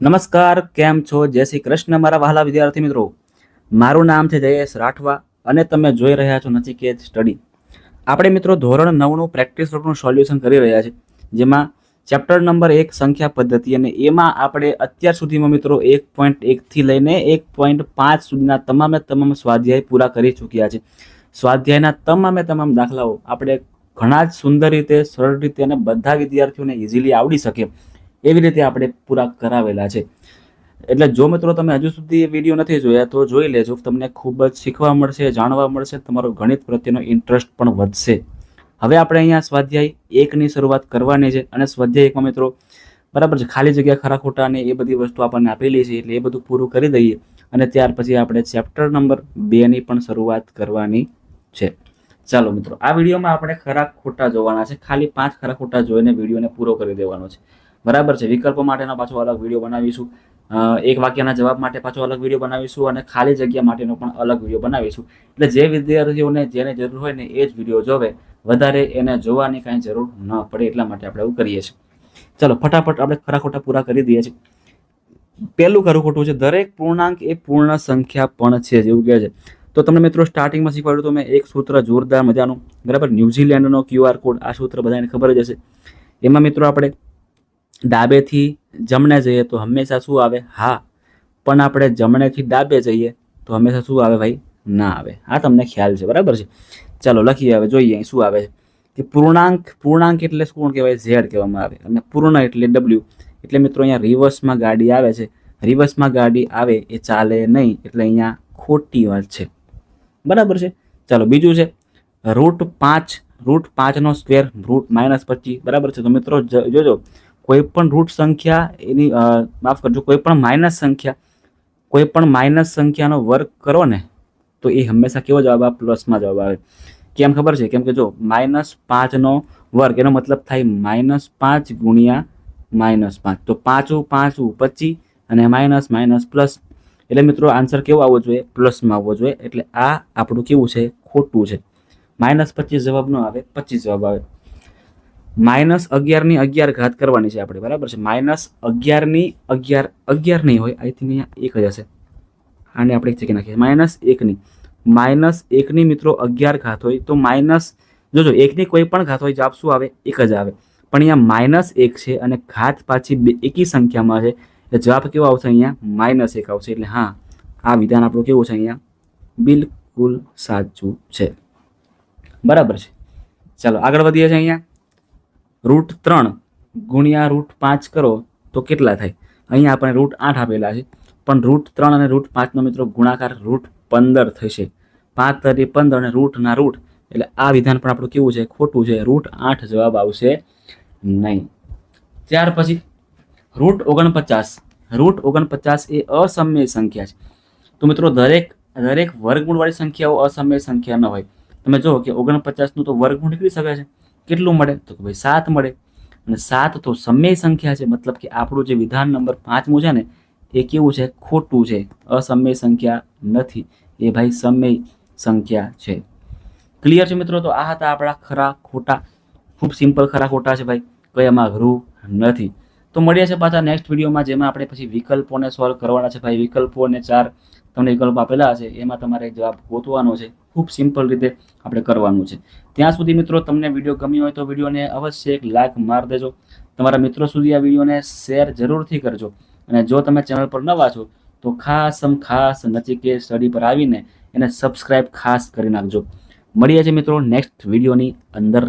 નમસ્કાર, કેમ છો? જય શ્રી કૃષ્ણ મારા વહાલા વિદ્યાર્થી મિત્રો. મારું નામ છે જયેશ રાઠવા અને તમે જોઈ રહ્યા છો નચિકેત સ્ટડી. આપણે મિત્રો ધોરણ નવનું પ્રેક્ટિસ વર્કનું સોલ્યુશન કરી રહ્યા છે જેમાં ચેપ્ટર નંબર એક સંખ્યા પદ્ધતિ અને એમાં આપણે અત્યાર સુધીમાં મિત્રો એક પોઈન્ટ એકથી લઈને એક પોઈન્ટ પાંચ સુધીના તમામે તમામ સ્વાધ્યાય પૂરા કરી ચૂક્યા છે. સ્વાધ્યાયના તમામે તમામ દાખલાઓ આપણે ઘણા જ સુંદર રીતે, સરળ રીતે અને બધા વિદ્યાર્થીઓને ઇઝીલી આવડી શકે. એવી રીતે આપણે પૂરા કરાવેલા છે. એટલે જો મિત્રો તમે હજુ સુધી એ વીડિયો નથી જોયા, તો જોઈ લેજો. તમને ખૂબ જ શીખવા મળશે, જાણવા મળશે, તમારો ગણિત પ્રત્યેનો ઇન્ટરેસ્ટ પણ વધશે. હવે આપણે અહીંયા સ્વાધ્યાય એકની શરૂઆત કરવાની છે. અને સ્વાધ્યાય એકમાં મિત્રો, બરાબર છે, ખાલી જગ્યા ખરા ખોટા ને એ બધી વસ્તુ આપણને આપેલી છે, એટલે એ બધું પૂરું કરી દઈએ. અને ત્યાર પછી આપણે ચેપ્ટર નંબર બેની પણ શરૂઆત કરવાની છે. ચાલો મિત્રો, આ વિડીયોમાં આપણે ખરા ખોટા જોવાના છે. ખાલી પાંચ ખરા ખોટા જોઈને વિડીયોને પૂરો કરી દેવાનો છે. બરાબર છે. વિકલ્પો માટેનો પાછો અલગ વીડિયો બનાવીશું. એક વાક્યના જવાબ માટે પાછો અલગ વીડિયો બનાવીશું અને ખાલી જગ્યા માટેનો પણ અલગ વીડિયો બનાવીશું. એટલે જે વિદ્યાર્થીઓને જેને જરૂર હોય ને એ જ વીડિયો જોવે. વધારે એને જોવાની કાંઈ જરૂર ન પડે એટલા માટે આપણે એવું કરીએ છીએ. ચલો, ફટાફટ આપણે ખરા ખોટા પૂરા કરી દઈએ છીએ. પહેલું ખરું ખોટું છે, દરેક પૂર્ણાંક એ પૂર્ણ સંખ્યા પણ છે જેવું કહે છે. તો તમને મિત્રો સ્ટાર્ટિંગમાં શીખવાડ્યું તો મેં એક સૂત્ર જોરદાર મજાનું, બરાબર? ન્યૂઝીલેન્ડનો ક્યુઆર કોડ આ સૂત્ર બધાને ખબર જ હશે. એમાં મિત્રો આપણે ડાબેથી જમણે જઈએ તો હંમેશા શું આવે? હા. પણ આપણે જમણેથી ડાબે જઈએ તો હંમેશા શું આવે ભાઈ? ના આવે. આ તમને ખ્યાલ છે, બરાબર છે? ચાલો, લખીએ હવે, જોઈએ અહીં શું આવે છે. કે પૂર્ણાંક પૂર્ણાંક એટલે શું કહેવાય? ઝેડ કહેવામાં આવે. અને પૂર્ણ એટલે ડબલ્યુ. એટલે મિત્રો અહીંયા રિવર્સમાં ગાડી આવે છે. રિવર્સમાં ગાડી આવે એ ચાલે નહીં. એટલે અહીંયા ખોટી વાત છે. બરાબર છે? ચાલો, બીજું છે. રૂટ પાંચ, રૂટ પાંચનો સ્ક્વેર, રૂટ માઇનસ પચીસ. બરાબર છે? તો મિત્રો જોજો. કોઈ પણ રૂટ સંખ્યા એની માફ કરજો કોઈ પણ માઇનસ સંખ્યા કોઈ પણ માઇનસ સંખ્યાનો વર્ગ કરો ને, તો એ હંમેશા કેવો જવાબ આવે? પ્લસમાં જવાબ આવે. કેમ ખબર છે? કેમ કે જો માઇનસ પાંચનો વર્ગ, એનો મતલબ થાય માઇનસ પાંચ ગુણ્યા માઇનસ પાંચ. તો પાંચું પાંચું પચીસ અને માઇનસ માઇનસ, પ્લસ. એટલે મિત્રો આન્સર કેવો આવવો જોઈએ? પ્લસમાં આવવો જોઈએ. એટલે આ આપણું કેવું છે? ખોટું છે. માઇનસ પચીસ જવાબ ન આવે, પચીસ જવાબ આવે. માઇનસ અગિયારની અગિયાર ઘાત કરવાની છે આપણે, બરાબર છે? માઇનસ અગિયારની અગિયાર અગિયાર નહીં હોય, આઈ થિંક અહીંયા એક જ હશે. આને આપણે એક જગ્યાએ નાખીએ. માઇનસ એકની માઇનસ એકની મિત્રો અગિયાર ઘાત હોય તો માઇનસ, જોજો, એકની કોઈ પણ ઘાત હોય જવાબ શું આવે? એક જ આવે. પણ અહીંયા માઇનસ એક છે અને ઘાત પાછી બે, એકી સંખ્યામાં છે. એટલે જવાબ કેવો આવશે અહીંયા? માઇનસ એક આવશે. એટલે હા, આ વિધાન આપણું કેવું છે અહીંયા? બિલકુલ સાચું છે. બરાબર છે. ચાલો, આગળ વધીએ છીએ અહીંયા. રૂટ ત્રણ ગુણ્યા રૂટ પાંચ કરો તો કેટલા થાય? અહીંયા આપણે રૂટ આઠ આપેલા છે. પણ રૂટ ત્રણ અને રૂટ પાંચનો મિત્રો ગુણાકાર રૂટ પંદર થશે. પાંચ તરી પંદર અને રૂટના રૂટ, એટલે આ વિધાન પણ આપણું કેવું છે? ખોટું છે. રૂટ આઠ જવાબ આવશે નહીં. ત્યાર પછી રૂટ ઓગણપચાસ. રૂટ ઓગણપચાસ એ અસમય સંખ્યા છે. તો મિત્રો દરેક દરેક વર્ગમૂળવાળી સંખ્યાઓ અસમય સંખ્યા ન હોય. તમે જુઓ કે ઓગણપચાસનું તો વર્ગમૂળ નીકળી શકે છે. કેટલું મળે? તો કે ભાઈ સાત મળે. અને સાત તો સમય સંખ્યા છે. મતલબ કે આપણું જે વિધાન નંબર પાંચમું છે ને, એ કેવું છે? ખોટું છે. અસમય સંખ્યા નથી. એ ભાઈ સમય સંખ્યા છે. ક્લિયર છે મિત્રો? તો આ હતા આપણા ખરા ખોટા, ખૂબ સિમ્પલ ખરા ખોટા છે ભાઈ. કયામાં અઘરું નથી. તો મળીએ છે પાછા નેક્સ્ટ વિડીયોમાં, જેમાં આપણે પછી વિકલ્પોને સોલ્વ કરવાના છે. ભાઈ વિકલ્પો અને ચાર તમને વિકલ્પ આપેલા હશે. એમાં તમારે જવાબ ગોતવાનો છે. ખૂબ સિમ્પલ રીતે આપણે કરવાનું છે. ત્યાં સુધી મિત્રો, તમને વીડિયો ગમ્યો હોય તો વિડીયોને અવશ્ય એક લાઈક માર દેજો. તમારા મિત્રો સુધી આ વિડીયોને શેર જરૂરથી કરજો. અને જો તમે ચેનલ પર નવા છો, તો ખાસ આમ ખાસ નચિકેત સ્ટડી પર આવીને એને સબસ્ક્રાઇબ ખાસ કરી નાખજો. મળીએ છીએ મિત્રો નેક્સ્ટ વિડીયોની અંદર.